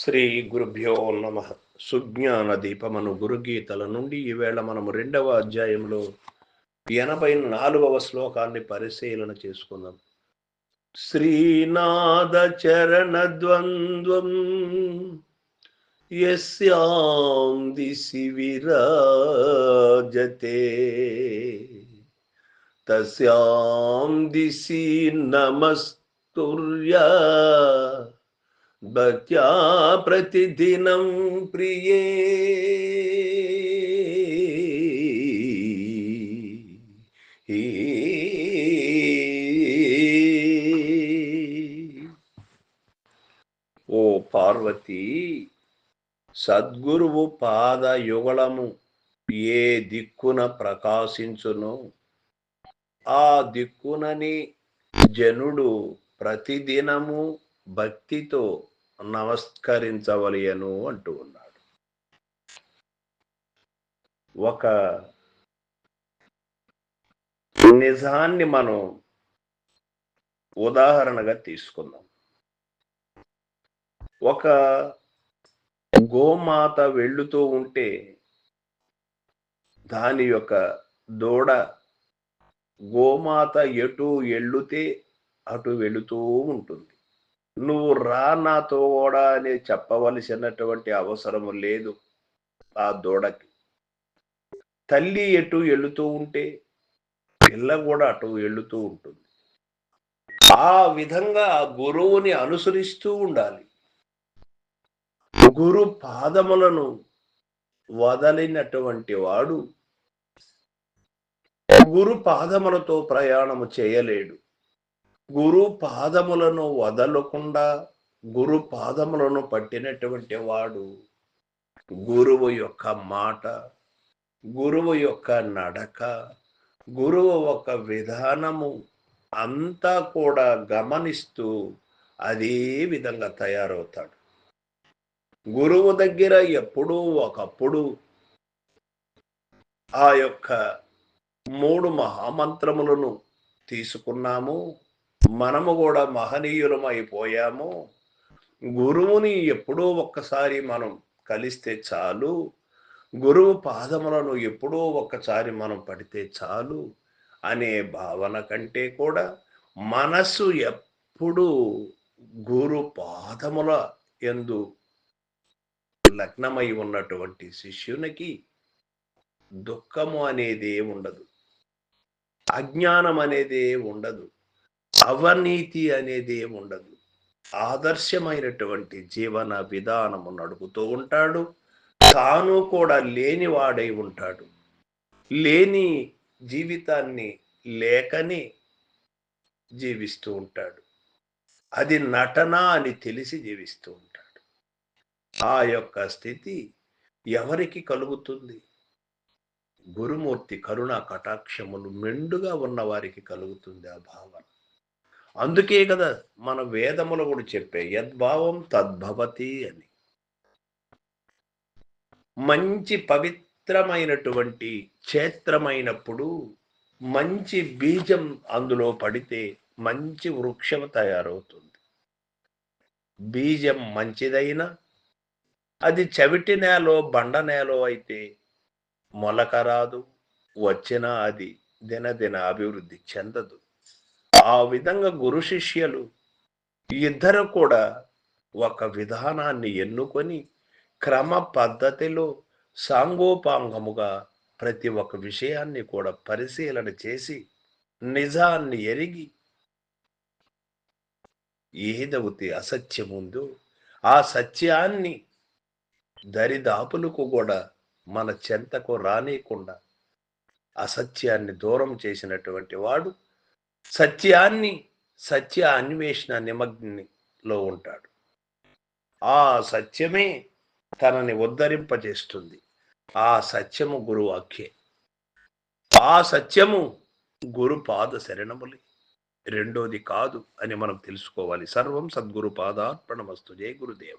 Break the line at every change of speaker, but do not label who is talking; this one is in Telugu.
శ్రీ గురుభ్యో నమ. సుజ్ఞాన దీపమను గురుగీతల నుండి ఈవేళ మనము రెండవ అధ్యాయంలో ఎనభై నాలుగవ శ్లోకాన్ని పరిశీలన చేసుకుందాం. శ్రీనాథ చరణ ద్వంద్వం యస్యాం దిశి విరాజతే తస్యాం దిశి నమస్తుర్యా భక్త్యా ప్రతిదినం ప్రియే. ఓ పార్వతి సద్గురువు పాద యుగళము ఏ దిక్కున ప్రకాశించును? ఆ దిక్కునని జనుడు ప్రతిదినము భక్తితో నమస్కరించవలయను అంటూ ఉన్నాడు. ఒక నిజాన్ని మనం ఉదాహరణగా తీసుకుందాం. ఒక గోమాత వెళ్ళుతూ ఉంటే దాని యొక్క దూడ గోమాత ఎటు ఎళ్ళుతే అటు వెళుతూ ఉంటుంది. నువ్వు రా నాతో కూడా అని చెప్పవలసినటువంటి అవసరం లేదు ఆ దూడకి. తల్లి ఎటు వెళుతూ ఉంటే పిల్ల కూడా అటు వెళుతూ ఉంటుంది. ఆ విధంగా గురువుని అనుసరిస్తూ ఉండాలి. గురు పాదములను వదలినటువంటి వాడు గురు పాదములతో ప్రయాణము చేయలేడు. గురు పాదములను వదలకుండా గురు పాదములను పట్టినటువంటి వాడు గురువు యొక్క మాట గురువు యొక్క నడక గురువు ఒక విధానము అంతా కూడా గమనిస్తూ అదే విధంగా తయారవుతాడు. గురువు దగ్గర ఎప్పుడూ ఒకప్పుడు ఆ యొక్క మూడు మహామంత్రములను తీసుకున్నాము. మనము కూడా మహనీయులమైపోయాము. గురువుని ఎప్పుడో ఒక్కసారి మనం కలిస్తే చాలు. గురువు పాదములను ఎప్పుడో ఒక్కసారి మనం పడితే చాలు అనే భావన కంటే కూడా మనసు ఎప్పుడు గురు పాదముల ఎందు లగ్నమై ఉన్నటువంటి శిష్యునికి దుఃఖము అనేది ఉండదు. అజ్ఞానం అనేది ఉండదు. అవినీతి అనేది ఏముండదు. ఆదర్శమైనటువంటి జీవన విధానము నడుపుతూ ఉంటాడు. తాను కూడా లేనివాడై ఉంటాడు. లేని జీవితాన్ని లేకని జీవిస్తూ ఉంటాడు. అది నటన అని తెలిసి జీవిస్తూ ఉంటాడు. ఆ యొక్క స్థితి ఎవరికి కలుగుతుంది? గురుమూర్తి కరుణ కటాక్షములు మెండుగా ఉన్నవారికి కలుగుతుంది ఆ భావన. అందుకే కదా మన వేదములు కూడా చెప్పే యద్భావం తద్భవతి అని. మంచి పవిత్రమైనటువంటి క్షేత్రమైనప్పుడు మంచి బీజం అందులో పడితే మంచి వృక్షం తయారవుతుంది. బీజం మంచిదైనా అది చవిటి నేలో బండ నేలో అయితే మొలక రాదు వచ్చినా అది దినదిన అభివృద్ధి చెందదు. ఆ విధంగా గురు శిష్యులు ఇద్దరు కూడా ఒక విధానాన్ని ఎన్నుకొని క్రమ పద్ధతిలో సాంగోపాంగముగా ప్రతి ఒక్క విషయాన్ని కూడా పరిశీలన చేసి నిజాన్ని ఎరిగి ఏదవుతే అసత్యం ఉందో ఆ సత్యాన్ని దరిదాపులకు కూడా మన చెంతకు రానియకుండా అసత్యాన్ని దూరం చేసినటువంటి వాడు సత్యాన్ని సత్య అన్వేషణ నిమగ్నిలో ఉంటాడు. ఆ సత్యమే తనని ఉద్ధరింపజేస్తుంది. ఆ సత్యము గురువు అఖ్యే ఆ సత్యము గురు పాద శరణములి. రెండోది కాదు అని మనం తెలుసుకోవాలి. సర్వం సద్గురు పాదార్పణమస్తు. జయ గురుదేవ.